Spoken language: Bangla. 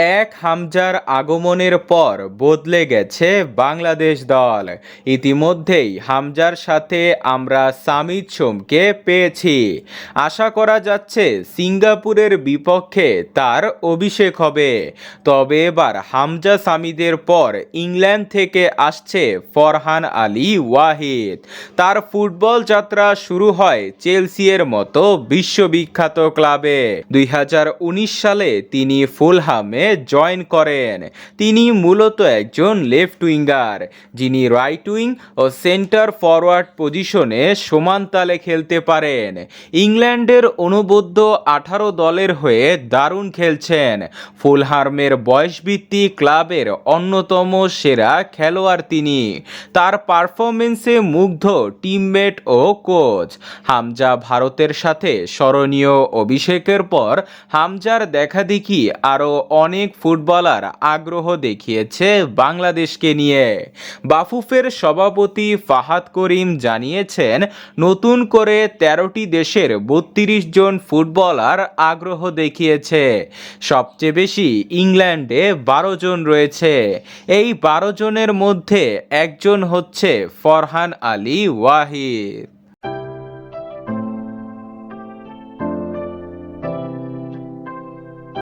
এক হামজার আগমনের পর বদলে গেছে বাংলাদেশ দল। ইতিমধ্যেই হামজার সাথে আমরা সামিদ সোমকে পেয়েছি। আশা করা যাচ্ছে সিঙ্গাপুরের বিপক্ষে তার অভিষেক হবে। তবে এবার হামজা সামিদের পর ইংল্যান্ড থেকে আসছে ফরহান আলী ওয়াহিদ। তার ফুটবল যাত্রা শুরু হয় চেলসিয়ের মতো বিশ্ববিখ্যাত ক্লাবে। দুই হাজার উনিশ সালে তিনি ফুলহামে জয়েন করেন। তিনি মূলত একজন লেফট উইঙ্গার যিনি রাইট উইং ও সেন্টার ফরওয়ার্ড পজিশনে সমানতালে খেলতে পারেন। ইংল্যান্ডের অনুবদ্ধ আঠারো দলের হয়ে দারুণ খেলছেন। ফুলহার্মের বয়সভিত্তিক ক্লাবের অন্যতম সেরা খেলোয়াড় তিনি। তার পারফরমেন্সে মুগ্ধ টিমমেট ও কোচ হামজা ভারতের সাথে স্মরণীয় অভিষেকের পর হামজার দেখাদেখি আরও অনেক ফুটবলার আগ্রহ দেখিয়েছে বাংলাদেশকে নিয়ে। বাফুফের সভাপতি ফাহাদ করিম জানিয়েছেন, নতুন করে তেরোটি দেশের বত্রিশ জন ফুটবলার আগ্রহ দেখিয়েছে। সবচেয়ে বেশি ইংল্যান্ডে বারো জন রয়েছে। এই বারো জনের মধ্যে একজন হচ্ছে ফরহান আলী ওয়াহিদ।